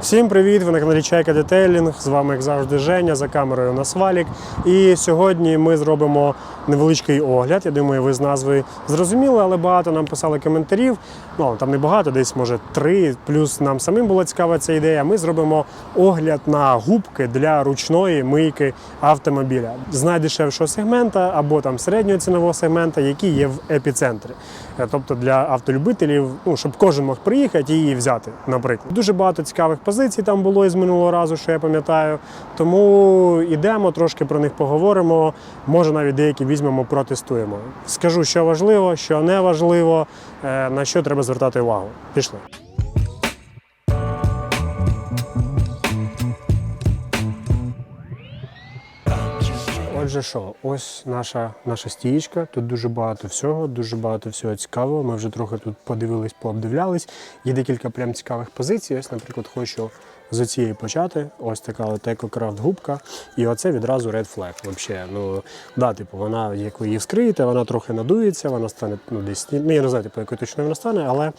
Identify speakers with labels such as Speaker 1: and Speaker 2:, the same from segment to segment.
Speaker 1: Всім привіт! Ви на каналі Чайка Детейлінг. З вами, як завжди, Женя, за камерою у нас Валік. І сьогодні ми зробимо невеличкий огляд. Я думаю, ви з назви зрозуміли, але багато нам писали коментарів. Ну там не багато, десь може три. Плюс нам самим була цікава ця ідея. Ми зробимо огляд на губки для ручної мийки автомобіля з найдешевшого сегмента або там середнього цінового сегмента, які є в епіцентрі. Е, Тобто для автолюбителів, ну щоб кожен мог приїхати і її взяти, наприклад. Дуже багато цікавих позицій там було із минулого разу, що я пам'ятаю. Тому йдемо, трошки про них поговоримо. Може, навіть деякі візьмемо, протестуємо. Скажу, що важливо, що не важливо, е, на що треба звертати увагу. Пішли. Отже, що, ось наша, наша стієчка. Тут дуже багато всього, дуже багато всього цікавого. Ми вже трохи тут подивились, пообдивлялись. Є декілька прям цікавих позицій. Ось, наприклад, хочу з цієї почати. Ось така EcoCraft губка. І оце відразу Red Flag. Вообще, ну, да, типу, вона, як ви її вскриєте, вона трохи надується, вона стане ну, десь. Ну, я не знаю, типу, якою точно вона стане, але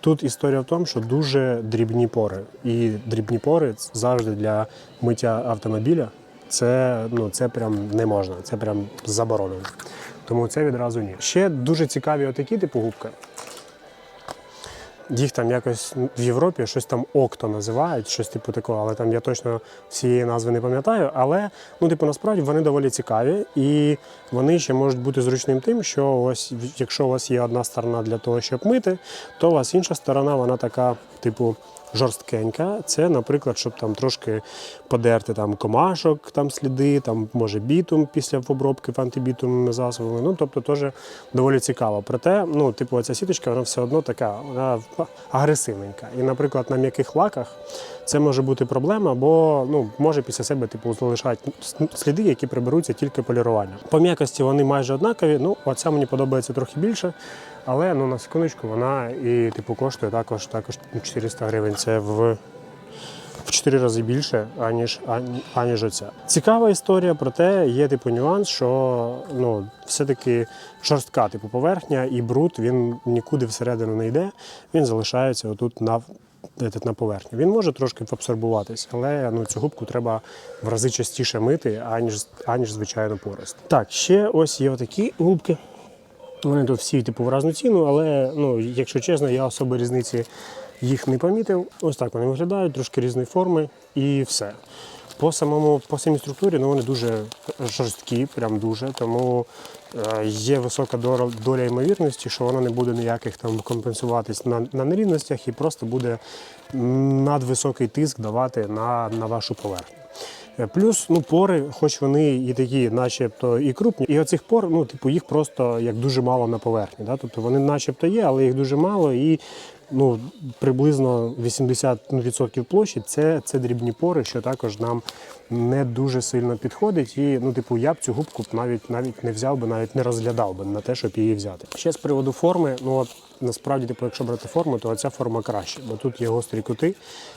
Speaker 1: тут історія в тому, що дуже дрібні пори. І дрібні пори завжди для миття автомобіля. Це, ну, це прям не можна, це прям заборонено. Тому це відразу ні. Ще дуже цікаві отакі типу губки. Їх там якось в Європі щось там окто називають, щось типу такого, але там я точно всієї назви не пам'ятаю. Але ну, типу, насправді вони доволі цікаві, і вони ще можуть бути зручним тим, що ось якщо у вас є одна сторона для того, щоб мити, то у вас інша сторона, вона така, типу, жорсткенька. Це, наприклад, щоб там трошки подерти там комашок, там сліди, там може бітум після обробки антибітумними засобами. Ну тобто теж доволі цікаво. Проте, ну, типу, ця сіточка вона все одно така, вона агресивненька. І, наприклад, на м'яких лаках це може бути проблема, бо ну, може після себе типу, залишати сліди, які приберуться тільки поліруванням. По м'якості вони майже однакові. Ну, оця мені подобається трохи більше. Але ну на секундочку вона і типу коштує також також 400 гривень. Це в в 4 рази більше, аніж ані- аніж оця. Цікава історія, проте є типу нюанс, що ну все-таки жорстка типу поверхня і бруд він нікуди всередину не йде. Він залишається отут на. На поверхню. Він може трошки абсорбуватись, але ну, цю губку треба в рази частіше мити, аніж, аніж звичайно порост. Так, ще ось є отакі губки. Вони тут всі типу в разну ціну, але ну, якщо чесно, я особи різниці їх не помітив. Ось так вони виглядають, трошки різної форми і все. По самому по самій структурі ну, вони дуже жорсткі, прям дуже. Тому е, є висока доля, ймовірності, що воно не буде ніяких там компенсуватись на, на нерівностях і просто буде надвисокий тиск давати на, на вашу поверхню. Е, Плюс ну, пори, хоч вони і такі, начебто, і крупні, і оцих пор, ну, типу, їх просто як дуже мало на поверхні. Да? Тобто вони начебто є, але їх дуже мало, і ну, приблизно 80% площі це, це дрібні пори, що також нам не дуже сильно підходить. І ну, типу, я б цю губку навіть навіть не взяв би, навіть не розглядав би на те, щоб її взяти. Ще з приводу форми, ну от насправді, типу, якщо брати форму, то ця форма краще, бо тут є гострі кути,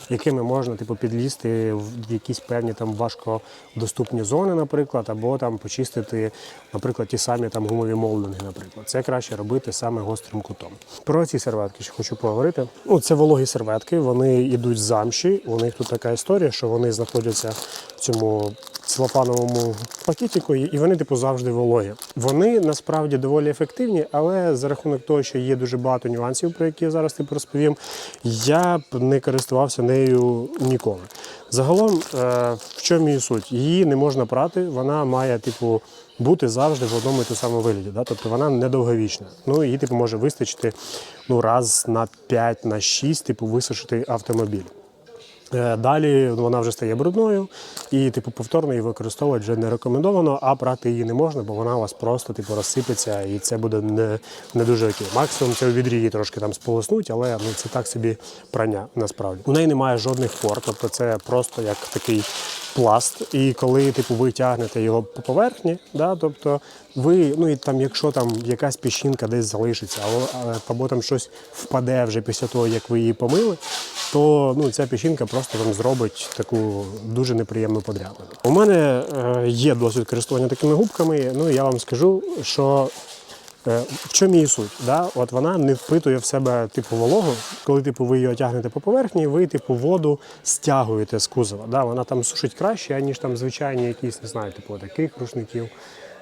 Speaker 1: якими можна типу, підлізти в якісь певні там важкодоступні зони, наприклад, або там почистити, наприклад, ті самі там гумові молдинги, наприклад. Це краще робити саме гострим кутом. Про ці серветки ще хочу поговорити. Ну, це вологі серветки, вони йдуть замші. У них тут така історія, що вони знаходяться в цьому целофановому пакетику, і вони, типу, завжди вологі. Вони насправді доволі ефективні, але за рахунок того, що є дуже багато нюансів, про які я зараз типу розповім, я б не користувався нею ніколи. Загалом, е, в чому її суть? Її не можна прати, вона має, типу, бути завжди в одному і тому самому вигляді. Да? Тобто вона недовговічна. Ну, її типу, може вистачити ну, раз на 5, на 6, типу, висушити автомобіль. Е, Далі вона вже стає брудною, і типу повторно її використовувати вже не рекомендовано, а прати її не можна, бо вона у вас просто типу розсипеться, і це буде не, не дуже окей. Максимум це у відрі її трошки там сполоснуть, але ну, це так собі прання насправді. У неї немає жодних пор, тобто це просто як такий пласт. І коли типу ви тягнете його по поверхні, да, тобто ви, ну і там, якщо там якась піщинка десь залишиться, або, там щось впаде вже після того, як ви її помили, то ну, ця піщинка просто вам зробить таку дуже неприємну подряпину. У мене е, є досвід користування такими губками. Ну я вам скажу, що Е, В чому її суть? Да? От вона не впитує в себе типу вологу. Коли типу, ви її тягнете по поверхні, ви типу воду стягуєте з кузова. Да? Вона там сушить краще, ніж там звичайні якісь, не знаю, типу таких рушників.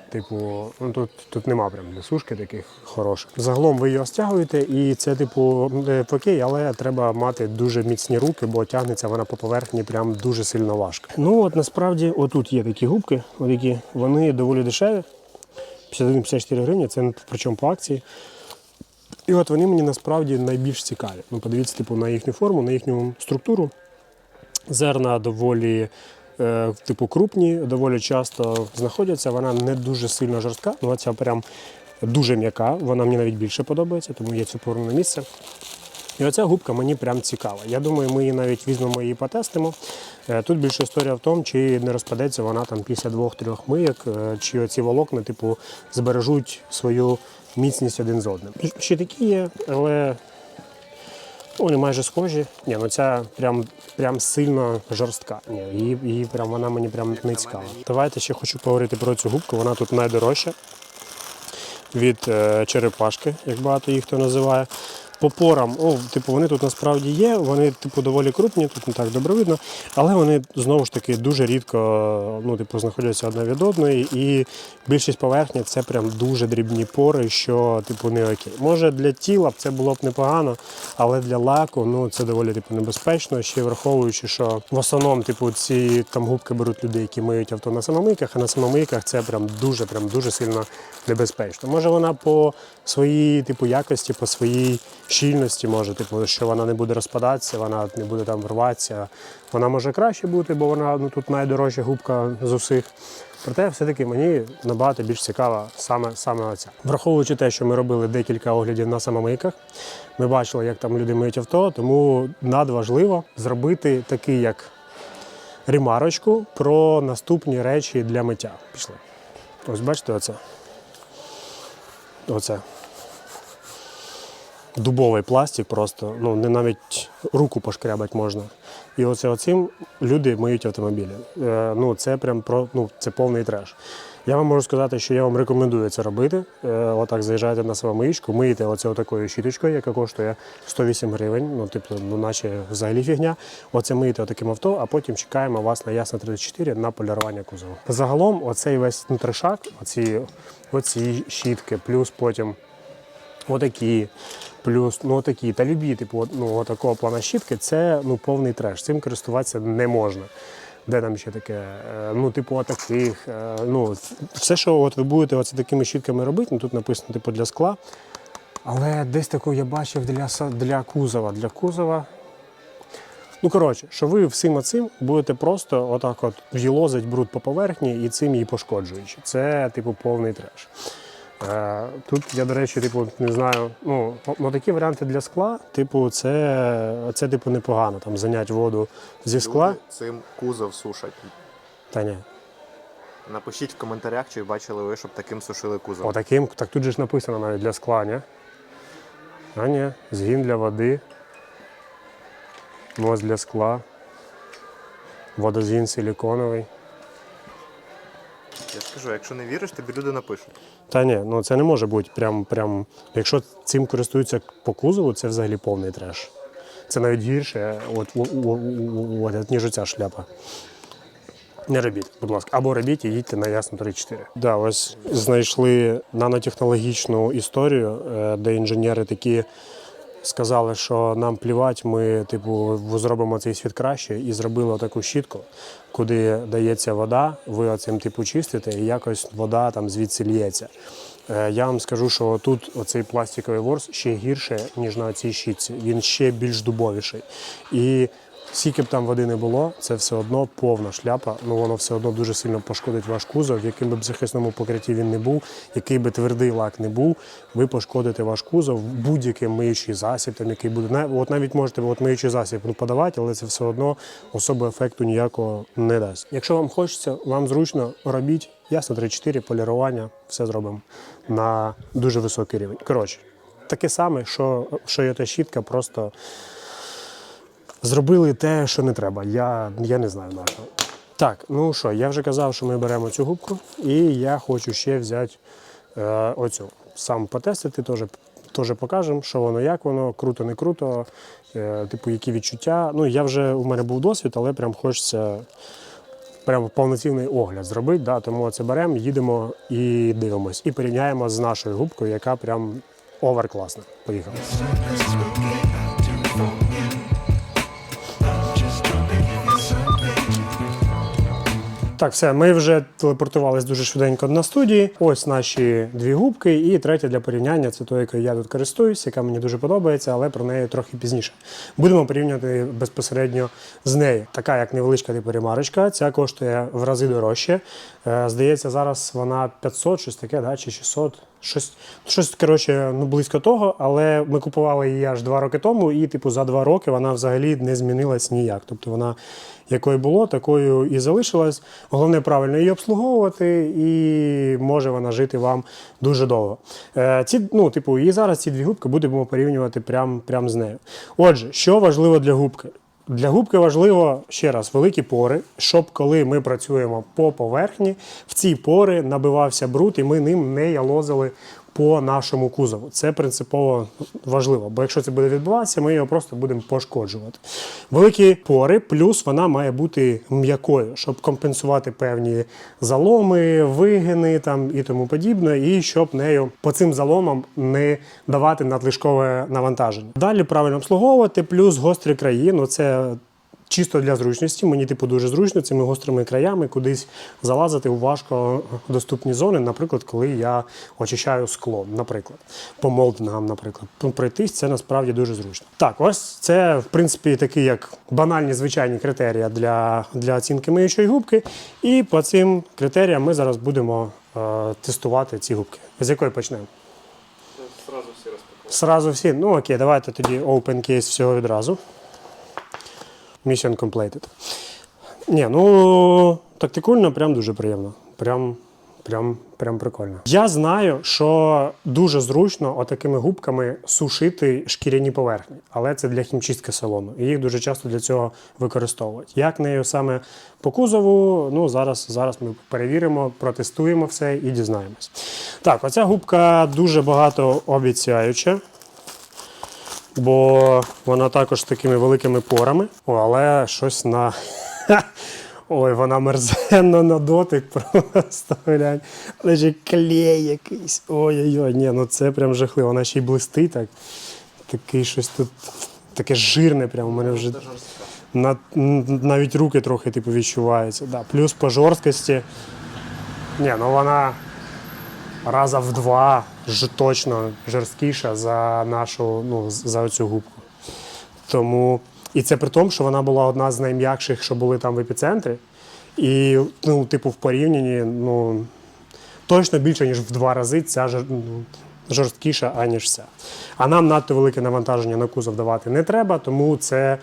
Speaker 1: Типу, ну тут, тут нема прям для сушки таких хороших. Загалом ви його стягуєте, і це, типу, е, окей, але треба мати дуже міцні руки, бо тягнеться вона по поверхні прям дуже сильно важко. Ну от насправді, отут є такі губки, які вони доволі дешеві. 51-54 гривні, це причому по акції. І от вони мені насправді найбільш цікаві. Ну, подивіться, типу, на їхню форму, на їхню структуру. Зерна доволі типу, крупні, доволі часто знаходяться. Вона не дуже сильно жорстка, ну ця прям дуже м'яка. Вона мені навіть більше подобається, тому я цю поверну на місце. І оця губка мені прям цікава. Я думаю, ми її навіть візьмемо і потестимо. Е, Тут більше історія в тому, чи не розпадеться вона там після двох-трьох мийок, е, чи оці волокна, типу, збережуть свою міцність один з одним. Ще такі є, але вони майже схожі. Ні, ну ця прям, прям сильно жорстка. Ні, її, її прям вона мені прям не цікава. Давайте ще хочу поговорити про цю губку. Вона тут найдорожча від е, черепашки, як багато їх хто називає. По порам, о, типу, вони тут насправді є, вони типу доволі крупні, тут не так добре видно, але вони знову ж таки дуже рідко ну, типу, знаходяться одна від одної, і більшість поверхні це прям дуже дрібні пори, що типу не окей. Може для тіла це було б непогано, але для лаку ну, це доволі типу, небезпечно, ще враховуючи, що в основному типу, ці там губки беруть люди, які миють авто на самомийках, а на самомийках це прям дуже, прям дуже сильно небезпечно. Може вона по своїй типу, якості, по своїй щільності може, типу, що вона не буде розпадатися, вона не буде там рватися. Вона може краще бути, бо вона ну, тут найдорожча губка з усіх. Проте все-таки мені набагато більш цікава саме, саме оця. Враховуючи те, що ми робили декілька оглядів на самомийках, ми бачили, як там люди миють авто, тому надважливо зробити такий, як ремарочку про наступні речі для миття. Пішли. Ось бачите оце. Оце. Дубовий пластик просто, ну не навіть руку пошкрябати можна. І оце оцим люди миють автомобілі. Е, ну це прям про ну це повний треш. Я вам можу сказати, що я вам рекомендую це робити. Е, отак заїжджаєте на самомиючку, миєте оце такою щіточкою, яка коштує 108 гривень, ну типу, ну наче взагалі фігня. Оце миєте отаким авто, а потім чекаємо вас на Ясна 34 на полірування кузову. Загалом, оцей весь внутрішак, оці, оці щітки, плюс потім отакі, плюс ну отакі та любі, типу, ну, отакого плана щітки, це ну, повний треш. Цим користуватися не можна. Де там ще таке? Е, Ну, типу, отаких. е, Ну, все, що от ви будете оце такими щітками робити, ну тут написано типу для скла. Але десь таку я бачив для, для кузова. Для кузова. Ну, коротше, що ви всім оцим будете просто отак от в'їлозить бруд по поверхні і цим її пошкоджуючи. Це, типу, повний треш. Е, Тут я, до речі, типу, не знаю, ну, ну такі варіанти для скла, типу, це, це типу, непогано. Там зайняти воду зі скла.
Speaker 2: Люди цим кузов сушать.
Speaker 1: Та ні.
Speaker 2: Напишіть в коментарях, чи бачили ви, щоб таким сушили кузов.
Speaker 1: Отаким, так тут же ж написано навіть для скла, ні? А ні, згін для води. Моз для скла. Водозгін силіконовий.
Speaker 2: Я скажу, якщо не віриш, тобі люди напишуть.
Speaker 1: Та ні, ну це не може бути прям, прям. Якщо цим користуються по кузову, це взагалі повний треш. Це навіть гірше, от, о- о- о- от, ніж оця шляпа. Не робіть, будь ласка. Або робіть і їдьте на ясно 34. Да, ось знайшли нанотехнологічну історію, е, де інженери такі сказали, що нам плівать, ми типу зробимо цей світ краще, і зробили таку щітку, куди дається вода, ви оцим типу чистите, і якось вода там звідси лється. Е, Я вам скажу, що тут оцей пластиковий ворс ще гірше, ніж на цій щітці. Він ще більш дубовіший. І скільки б там води не було, це все одно повна шляпа. Ну воно все одно дуже сильно пошкодить ваш кузов, яким би б захисному покритті він не був, який би твердий лак не був, ви пошкодите ваш кузов будь-який миючий засіб, там який буде. От навіть можете от миючий засіб ну, подавати, але це все одно особи ефекту ніякого не дасть. Якщо вам хочеться, вам зручно робіть. Ясно, 3-4, полірування, все зробимо на дуже високий рівень. Коротше, таке саме, що, що і та щітка, просто зробили те, що не треба. Я, я не знаю на що. Так, ну що, я вже казав, що ми беремо цю губку, і я хочу ще взяти е, оцю. сам потестити, теж, теж покажемо, що воно, як воно, круто, не круто, е, типу, які відчуття. Ну, я вже у мене був досвід, але прям хочеться прямо повноцінний огляд зробити. Да? Тому це беремо, їдемо і дивимось. І порівняємо з нашою губкою, яка прям оверкласна. Поїхали. Так, все, ми вже телепортувались дуже швиденько на студії. Ось наші дві губки, і третя для порівняння це той, якою я тут користуюсь, яка мені дуже подобається, але про неї трохи пізніше. Будемо порівнювати безпосередньо з нею. Така як невеличка типу ремарочка, ця коштує в рази дорожче. Е, Здається, зараз вона 500, щось таке, да, чи 600. Щось, щось коротше, ну близько того, але ми купували її аж два роки тому, і типу за два роки вона взагалі не змінилась ніяк. Тобто вона якою було, такою і залишилась. Головне правильно її обслуговувати, і може вона жити вам дуже довго. Е, ці, ну, типу, і зараз ці дві губки будемо порівнювати прямо прям з нею. Отже, що важливо для губки? Для губки важливо ще раз великі пори, щоб коли ми працюємо по поверхні, в ці пори набивався бруд, і ми ним не ялозили по нашому кузову. Це принципово важливо, бо якщо це буде відбуватися, ми його просто будемо пошкоджувати. Великі пори, плюс вона має бути м'якою, щоб компенсувати певні заломи, вигини там і тому подібне, і щоб нею по цим заломам не давати надлишкове навантаження. Далі правильно обслуговувати, плюс гострі краї. Ну це Чисто для зручності, мені типу дуже зручно цими гострими краями кудись залазити у важко доступні зони, наприклад, коли я очищаю скло, наприклад, по молдингам, наприклад. Ну, Пройтись це насправді дуже зручно. Так, ось це в принципі такі як банальні звичайні критерії для, для оцінки миючої губки. І по цим критеріям ми зараз будемо е, тестувати ці губки. З якої почнемо?
Speaker 2: Сразу всі розпакували.
Speaker 1: Сразу всі. Ну окей, давайте тоді open case всього відразу. Mission completed. Ні, ну тактикульно прям дуже приємно. Прям, прям, прям прикольно. Я знаю, що дуже зручно отакими губками сушити шкіряні поверхні, але це для хімчистки салону. І їх дуже часто для цього використовують. Як нею саме по кузову, ну зараз, зараз ми перевіримо, протестуємо все і дізнаємось. Так, оця губка дуже багато обіцяюча бо вона також з такими великими порами. О, але щось на. Ой, вона мерзенно на дотик просто глянь. Але ж клей якийсь. Ой-ой-ой, ні, ну це прям жахливо. Вона ще й блистить так. Такий щось тут. Таке жирне, прям у мене вже на, навіть руки трохи типу, відчуваються. Да. Плюс по жорсткості. Ні, ну вона раза в два ж точно жорсткіша за нашу, ну, за цю губку. Тому, і це при тому, що вона була одна з найм'якших, що були там в епіцентрі. І, ну, типу, в порівнянні, ну, точно більше, ніж в два рази ця жор- ну, жорсткіша, аніж ця. А нам надто велике навантаження на кузов давати не треба, тому це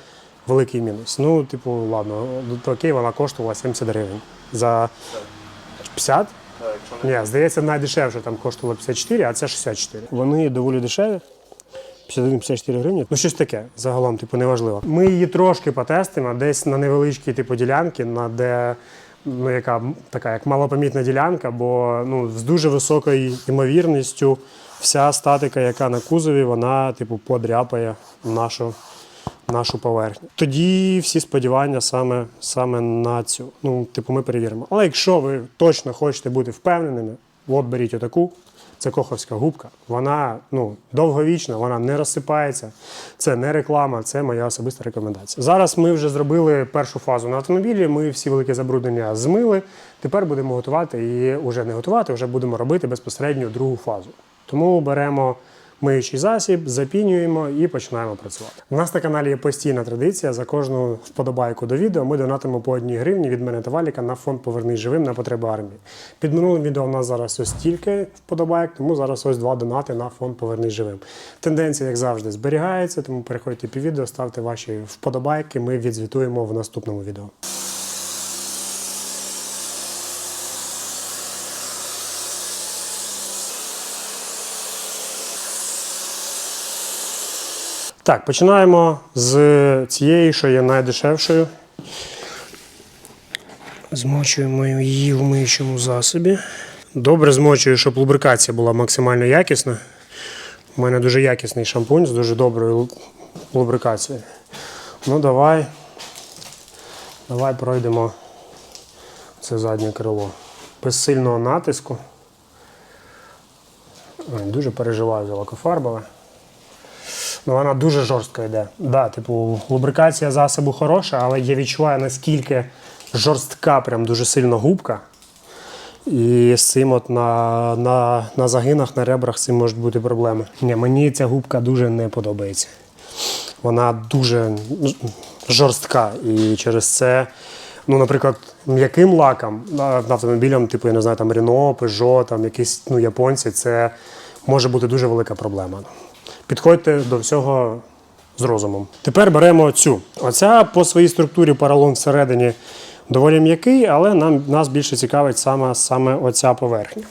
Speaker 1: великий мінус. Ну, типу, ладно, то окей, вона коштувала 70 гривень. За 50?
Speaker 2: Якщо не
Speaker 1: Ні, здається, найдешевше там коштувало 54, а це 64. Вони доволі дешеві. 51-54 гривні. Ну, щось таке, загалом, типу, неважливо. Ми її трошки потестимо, десь на невеличкій типу, ділянці, на де ну, яка така як малопомітна ділянка, бо ну, з дуже високою ймовірністю вся статика, яка на кузові, вона типу, подряпає нашу, нашу поверхню. Тоді всі сподівання саме, саме на цю. Ну, типу, ми перевіримо. Але якщо ви точно хочете бути впевненими, от беріть отаку. Це коховська губка. Вона ну, довговічна, вона не розсипається. Це не реклама, це моя особиста рекомендація. Зараз ми вже зробили першу фазу на автомобілі. Ми всі великі забруднення змили. Тепер будемо готувати і вже не готувати, вже будемо робити безпосередньо другу фазу. Тому беремо миючий засіб, запінюємо і починаємо працювати. У нас на каналі є постійна традиція. За кожну вподобайку до відео ми донатимо по одній гривні від мене та Валіка на фонд Повернись живим на потреби армії. Під минулим відео у нас зараз ось стільки вподобайок, тому зараз ось два донати на фонд Повернись живим. Тенденція, як завжди, зберігається, тому переходьте під відео, ставте ваші вподобайки. Ми відзвітуємо в наступному відео. Так, починаємо з цієї, що є найдешевшою. Змочуємо її в миючому засобі. Добре змочую, щоб лубрикація була максимально якісна. У мене дуже якісний шампунь з дуже доброю лубрикацією. Ну, давай. Давай пройдемо це заднє крило. Без сильного натиску. Дуже переживаю за лакофарбове. Ну, вона дуже жорстко йде. Да, типу, лубрикація засобу хороша, але я відчуваю, наскільки жорстка, прям дуже сильно губка. І з цим от на, на, на загинах, на ребрах з цим можуть бути проблеми. Ні, мені ця губка дуже не подобається. Вона дуже жорстка. І через це, ну, наприклад, м'яким лаком автомобілям, типу, я не знаю, там Renault, Peugeot, там якісь ну, японці, це може бути дуже велика проблема. Підходьте до всього з розумом. Тепер беремо цю. Оця по своїй структурі поролон всередині доволі м'який, але нам, нас більше цікавить саме, саме оця поверхня.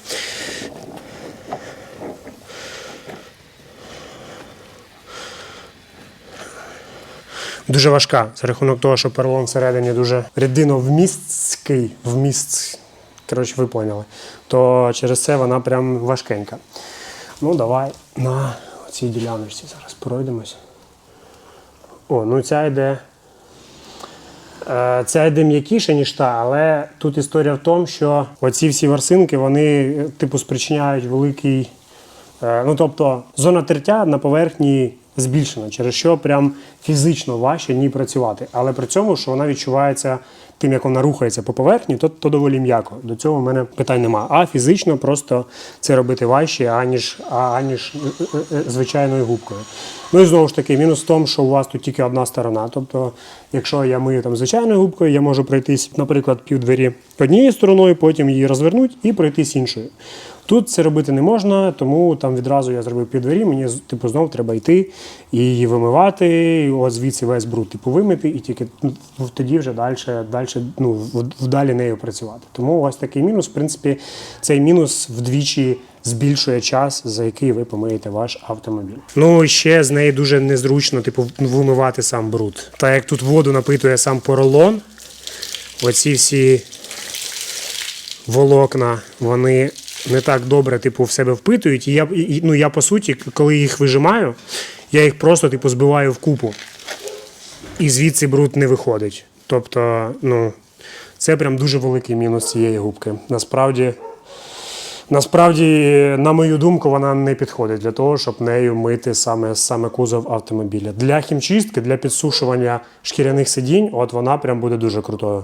Speaker 1: Дуже важка за рахунок того, що поролон всередині дуже рідиновмісткий, вміст, коротше, ви поняли. То через це вона прям важкенька. Ну, давай на цій діляночці зараз пройдемось. О, ну ця йде. Е, Ця йде м'якіше, ніж та, але тут історія в тому, що оці всі ворсинки вони е, типу спричиняють великий. е, Ну, тобто, зона тертя на поверхні збільшена, через що прям фізично важче ній працювати. Але при цьому, що вона відчувається тим, як вона рухається по поверхні, то, то доволі м'яко. До цього в мене питань нема. А фізично просто це робити важче, аніж, аніж е, е, е, звичайною губкою. Ну і знову ж таки, мінус в тому, що у вас тут тільки одна сторона. Тобто, якщо я мию там звичайною губкою, я можу пройтись, наприклад, пів двері однією стороною, потім її розвернути і пройтись іншою. Тут це робити не можна, тому там відразу я зробив пів двері, мені типу знов треба йти і її вимивати, і от звідси весь бруд типу вимити, і тільки ну, тоді вже далі, далі ну, вдалі нею працювати. Тому ось такий мінус. В принципі, цей мінус вдвічі збільшує час, за який ви помиєте ваш автомобіль. Ну і ще з неї дуже незручно, типу, вимивати сам бруд. Так як тут воду напитує сам поролон, оці всі волокна, вони не так добре типу, в себе впитують. І я, і, ну, я по суті, коли їх вижимаю, я їх просто типу, збиваю в купу. І звідси бруд не виходить. Тобто, ну, це прям дуже великий мінус цієї губки. Насправді, насправді, на мою думку, вона не підходить для того, щоб нею мити саме, саме кузов автомобіля. Для хімчистки, для підсушування шкіряних сидінь, от вона прям буде дуже крутою.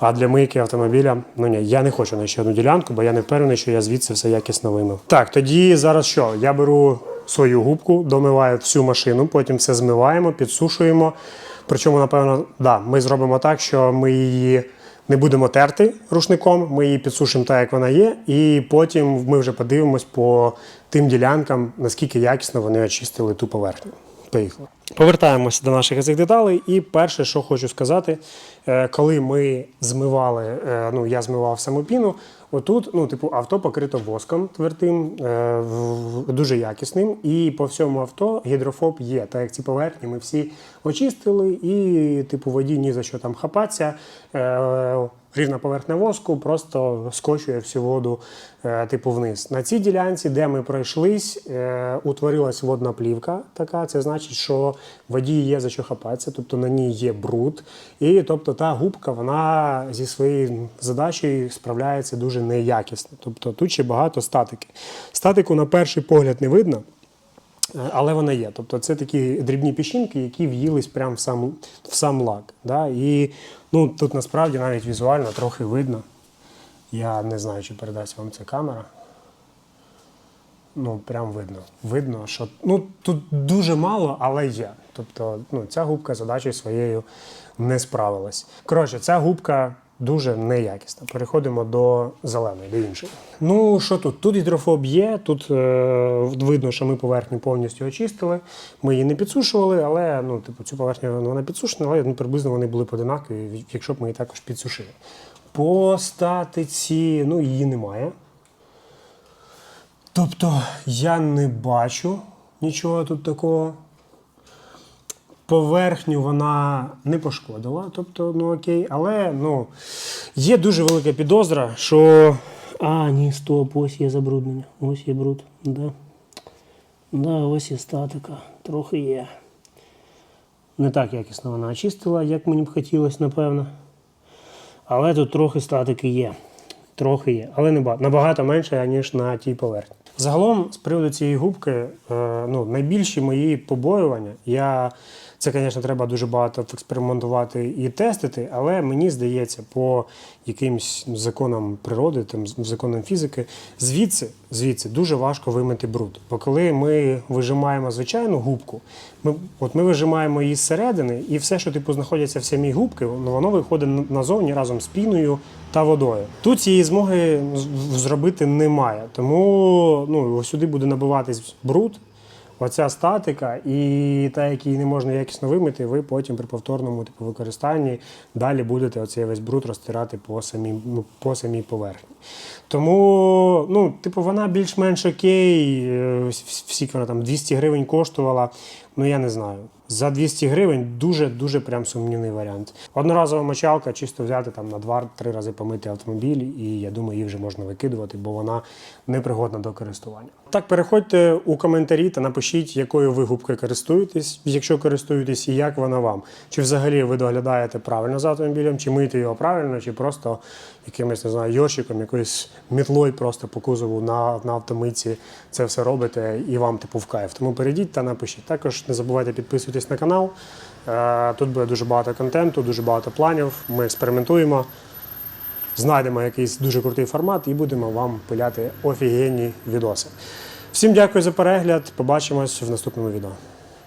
Speaker 1: А для мийки автомобіля, ну ні, я не хочу на ще одну ділянку, бо я не впевнений, що я звідси все якісно вимив. Так, тоді зараз що? Я беру свою губку, домиваю всю машину, потім все змиваємо, підсушуємо. Причому, напевно, да, ми зробимо так, що ми її не будемо терти рушником, ми її підсушимо так, як вона є, і потім ми вже подивимось по тим ділянкам, наскільки якісно вони очистили ту поверхню. Поїхали. Повертаємося до наших цих деталей. І перше, що хочу сказати, е, коли ми змивали, е, ну я змивав саму піну, отут, ну, типу, авто покрито воском твердим, е, дуже якісним, і по всьому авто гідрофоб є. Так як ці поверхні ми всі очистили, і, типу, воді ні за що там хапатися. Рівна поверхня воску просто скочує всю воду типу вниз. На цій ділянці, де ми пройшлись, утворилась водна плівка. Така це значить, що воді є за що хапатися, тобто на ній є бруд. І тобто та губка вона зі своєю задачею справляється дуже неякісно. Тобто тут ще багато статики. Статику на перший погляд не видно. Е, Але вона є. Тобто це такі дрібні піщинки, які в'їлись прямо в сам, в сам лак. Да? І ну, тут насправді навіть візуально трохи видно. Я не знаю, чи передасть вам ця камера. Ну, прям видно. Видно, що ну, тут дуже мало, але є. Тобто, ну, ця губка задачею своєю не справилась. Коротше, ця губка дуже неякісна. Переходимо до зеленої, до іншої. Ну, що тут? Тут гідрофоб є, тут е, видно, що ми поверхню повністю очистили. Ми її не підсушували, але ну, типу, цю поверхню вона підсушена, але ну, приблизно вони були одинакові, якщо б ми її також підсушили. По статиці, ну, її немає. Тобто я не бачу нічого тут такого. Поверхню вона не пошкодила, тобто, ну окей, але ну, є дуже велика підозра, що А, ні, стоп, ось є забруднення. Ось є бруд. Да. Да, ось є статика. Трохи є. Не так якісно вона очистила, як мені б хотілося, напевно. Але тут трохи статики є. Трохи є, але не ба- набагато менше, ніж на тій поверхні. Загалом, з приводу цієї губки, е, ну, найбільші мої побоювання. Я це, звісно, треба дуже багато експериментувати і тестити, але мені здається, по якимсь законам природи, там, законам фізики, звідси, звідси дуже важко вимити бруд. Бо коли ми вижимаємо звичайну губку, ми, от ми вижимаємо її зсередини, і все, що типу знаходиться в самій губці, воно виходить назовні разом з піною та водою. Тут цієї змоги зробити немає. Тому ну, сюди буде набиватись бруд. Оця статика і та, який не можна якісно вимити, ви потім при повторному типу, використанні далі будете оцей весь бруд розтирати по самій, ну, по самій поверхні. Тому, ну, типу, вона більш-менш окей. е, вс- Всі вона там 200 гривень коштувала. Ну я не знаю. За 200 гривень дуже дуже прям сумнівний варіант. Одноразова мочалка, чисто взяти там на 2-3 рази помити автомобіль, і я думаю, її вже можна викидувати, бо вона непригодна до користування. Так, переходьте у коментарі та напишіть, якою ви губкою користуєтесь, якщо користуєтесь, і як вона вам. Чи взагалі ви доглядаєте правильно за автомобілем, чи миєте його правильно, чи просто якимось не знаю, йоршиком, якоюсь мітлою просто по кузову на, на автомитці це все робите і вам типу в кайф. Тому перейдіть та напишіть. Також не забувайте підписуватись на канал. Е, Тут буде дуже багато контенту, дуже багато планів. Ми експериментуємо. Знайдемо якийсь дуже крутий формат і будемо вам пиляти офігенні відоси. Всім дякую за перегляд. Побачимось в наступному відео.